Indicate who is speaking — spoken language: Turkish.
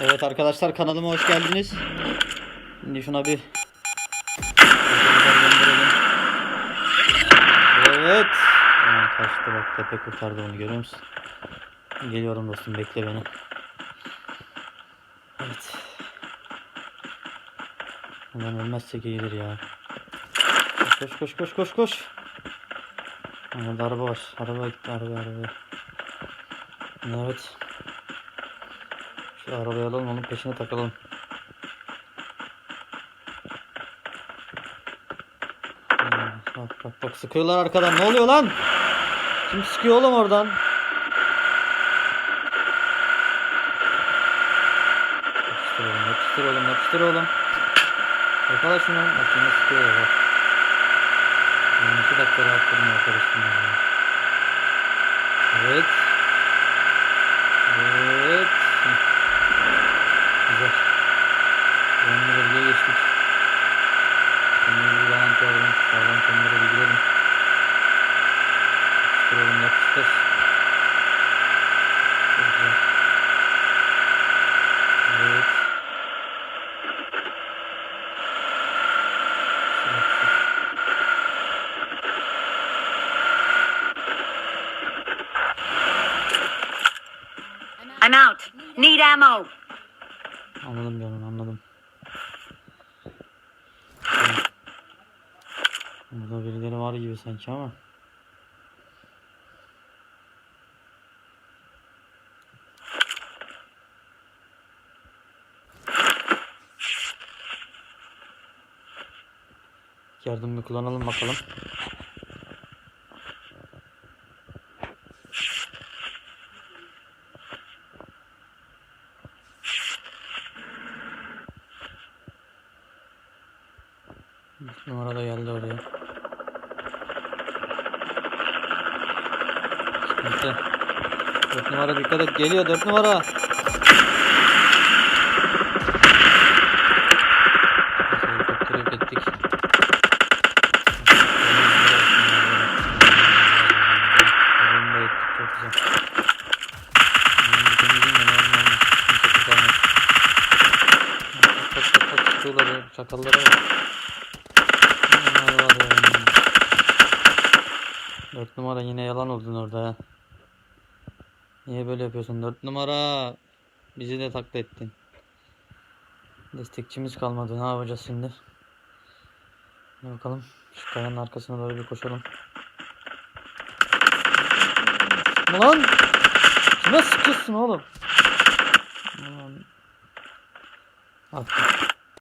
Speaker 1: Evet arkadaşlar kanalıma hoş geldiniz. Şimdi şuna bir Evet. Kaçtı bak tepe kurtardı onu görüyor musun? Geliyorum dostum bekle beni. Evet. Ulan ölmezsek iyidir ya. Koş koş koş koş koş. Orada araba var. Araba gitti araba araba. Evet. Şu arabayı alalım onun peşine takalım. Hmm, Bak bak bak sıkıyorlar arkadan. Ne oluyor lan? Kim sıkıyor oğlum oradan? Yapıştır oğlum, yapıştır oğlum, yapıştır oğlum. Yakala şunu. Bak yine sıkıyorlar bak. Yani iki dakika rahat durmuyor arkadaşım. Evet. Heh. Güzel. Önüne bölgeye geçtik. Kendimizi bir garanti alalım. Sağlam konulara bir girelim. Yapıştır oğlum yapıştır. Çok güzel. Evet. Yapıştır.
Speaker 2: I'm out. Need ammo.
Speaker 1: Anladım canım anladım. Burada birileri var gibi sanki ama. Yardım bir kullanalım bakalım. Numara da geldi oraya. Sıkıntı. Dört numara dikkat et. Geliyor dört numara. Neyse, kurtarmaz. Bak bak bak bak sıkıyorlar ya. Çakallara bak. Bunlar var ya. Dört numara yine yalan oldun orada ha. Niye böyle yapıyorsun? Dört numara. Bizi de taklit ettin. Destekçimiz kalmadı. Ne yapacağız şimdi? Hadi bakalım. Şu kayanın arkasına doğru bir koşalım. Ulan! Kime sıkıyorsun oğlum? Ulan. Attım.